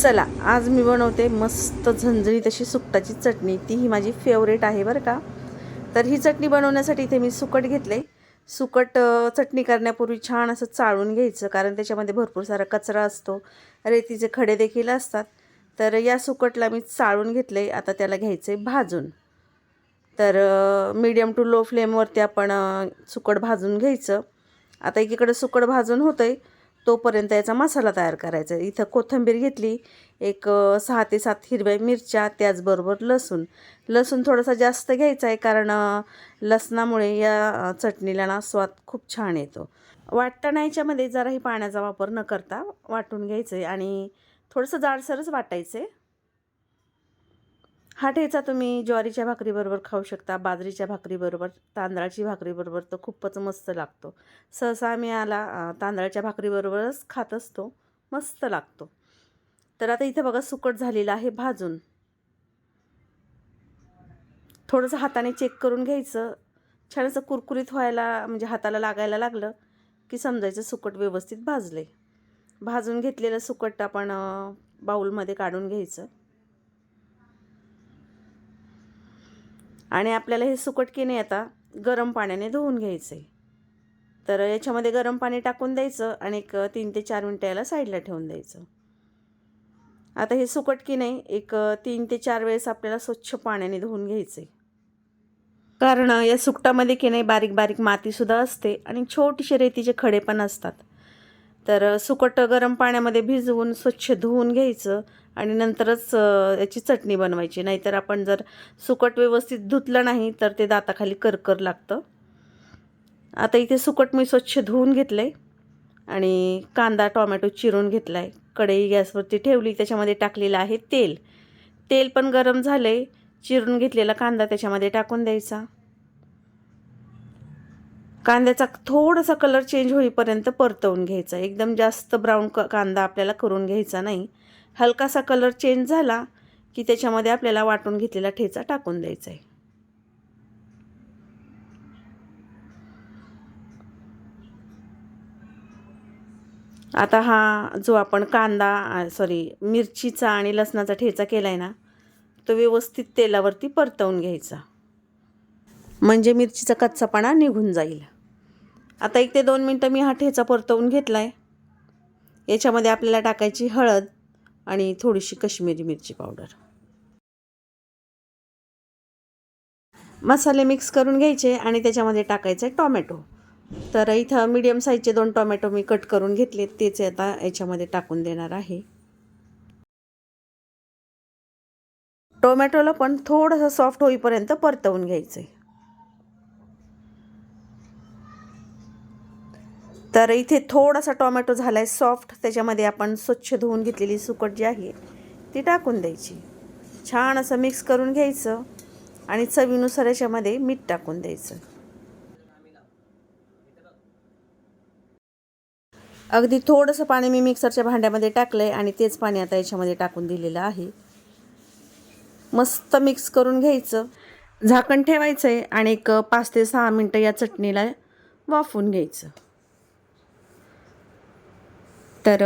चला आज मी बनवते मस्त झणझणीत अशी सुकटाची चटणी. ती ही माझी फेवरेट आहे बरं का. तर ही चटणी बनवण्यासाठी इथे मी सुकट घेतले. सुकट चटणी करण्यापूर्वी छान असं चाळून घ्यायचं कारण त्याच्यामध्ये भरपूर सारा कचरा असतो. रेतीचे खडे देखील असतात. तर या सुकटला मी चाळून घेतले. आता त्याला घ्यायचं आहे भाजून. तर मीडियम टू लो फ्लेमवरती आपण सुकट भाजून घ्यायचं. आता एकीकडे सुकट भाजून होतं आहे तोपर्यंत याचा मसाला तयार करायचा. आहे. इथं कोथिंबीर घेतली एक सहा ते सात हिरव्या मिरच्या त्याचबरोबर लसूण. लसूण थोडासा जास्त घ्यायचा आहे कारण लसणामुळे या चटणीला ना स्वाद खूप छान येतो. वाटताना याच्यामध्ये जराही पाण्याचा वापर न करता वाटून घ्यायचं आहे आणि थोडंसं जाडसरच वाटायचं आहे हा ठेचा तुम्ही ज्वारीच्या भाकरीबरोबर खाऊ शकता बाजरीच्या भाकरीबरोबर तांदळाची भाकरीबरोबर तर खूपच मस्त लागतो. सहसा आम्ही आला तांदळाच्या भाकरीबरोबरच खात असतो मस्त लागतो. तर आता इथं बघा सुकट झालेलं आहे भाजून. थोडंसं हाताने चेक करून घ्यायचं. छान असं कुरकुरीत व्हायला म्हणजे हाताला लागायला लागलं की समजायचं सुकट व्यवस्थित भाजले भाजून घेतलेलं सुकट आपण बाऊलमध्ये काढून घ्यायचं. आणि आपल्याला हे सुकट की नाही आता गरम पाण्याने धुवून घ्यायचं. आहे तर याच्यामध्ये गरम पाणी टाकून द्यायचं आणि एक तीन ते चार मिनटं याला साईडला ठेवून द्यायचं. आता हे सुकट की नाही एक तीन ते चार वेळेस आपल्याला स्वच्छ पाण्याने धुवून घ्यायचं. आहे कारण या सुकटामध्ये की नाही बारीक बारीक मातीसुद्धा असते आणि छोटीशी रेतीचे खडे पण असतात. तर सुकट गरम पाण्यामध्ये भिजवून स्वच्छ धुवून घ्यायचं आणि नंतरच याची चटणी बनवायची. नाहीतर आपण जर सुकट व्यवस्थित धुतलं नाही तर ते दाताखाली करकर लागतं. आता इथे सुकट मी स्वच्छ धुवून घेतलं आहे आणि कांदा टोमॅटो चिरून घेतला आहे कढई गॅसवरती ठेवली त्याच्यामध्ये टाकलेलं आहे तेल. तेल पण गरम झालं आहे चिरून घेतलेला कांदा त्याच्यामध्ये टाकून द्यायचा. कांद्याचा थोडासा कलर चेंज होईपर्यंत परतवून घ्यायचा. एकदम जास्त ब्राऊन क कांदा आपल्याला करून घ्यायचा नाही. हलकासा कलर चेंज झाला की त्याच्यामध्ये आपल्याला वाटून घेतलेला ठेचा टाकून द्यायचा आहे आता हा जो आपण कांदा सॉरी मिरचीचा आणि लसणाचा ठेचा केला आहे ना तो व्यवस्थित तेलावरती परतवून घ्यायचा. म्हणजे मिरचीचा कच्चापणा निघून जाईल. आता एक ते दोन मिनटं मी हा ठेचा परतवून घेतला आहे याच्यामध्ये आपल्याला टाकायची हळद आणि थोडीशी कश्मीरी मिरची पावडर. मसाले मिक्स करून घ्यायचे आणि त्याच्यामध्ये टाकायचे टॉमॅटो. तर इथं मीडियम साईजचे दोन टोमॅटो मी कट करून घेतले तेच आता याच्यामध्ये टाकून देणार आहे. टोमॅटोला पण थोडंसं सॉफ्ट होईपर्यंत परतवून घ्यायचं आहे तर इथे थोडासा टोमॅटो झाला आहे सॉफ्ट त्याच्यामध्ये आपण स्वच्छ धुवून घेतलेली सुकट जी आहे ती टाकून द्यायची. छान असं मिक्स करून घ्यायचं आणि चवीनुसार याच्यामध्ये मीठ टाकून द्यायचं. अगदी थोडंसं पाणी मी मिक्सरच्या भांड्यामध्ये टाकलं आहे आणि तेच पाणी आता याच्यामध्ये टाकून दिलेलं आहे. मस्त मिक्स करून घ्यायचं. झाकण ठेवायचं आहे आणि एक पाच ते सहा मिनटं या चटणीला वाफून घ्यायचं. तर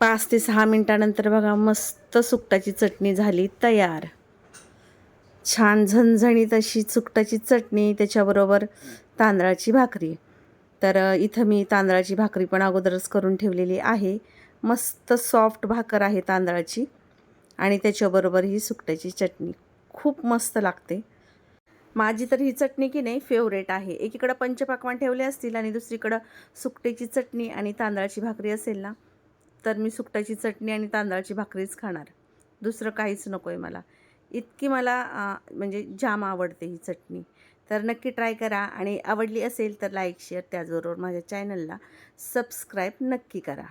पाच ते सहा मिनटानंतर बघा मस्त सुकटाची चटणी झाली तयार. छान झणझणीत अशी सुकटाची चटणी त्याच्याबरोबर तांदळाची भाकरी. तर इथं मी तांदळाची भाकरी पण अगोदरच करून ठेवलेली आहे. मस्त सॉफ्ट भाकर आहे तांदळाची आणि त्याच्याबरोबर ही सुकट्याची चटणी. खूप मस्त लागते. माझी तर ही चटणी की नाही फेवरेट आहे. एकीकडं पंचपाकवान ठेवले असतील आणि दुसरीकडं सुकट्याची चटणी आणि तांदळाची भाकरी असेल ना तर मी सुकट्याची चटणी आणि तांदळाची भाकरीच खाणार. दुसरं काहीच नको आहे मला. इतकी मला म्हणजे जाम आवडते ही चटणी. तर नक्की ट्राय करा आणि आवडली असेल तर लाईक शेअर त्याचबरोबर माझ्या चॅनलला सबस्क्राईब नक्की करा.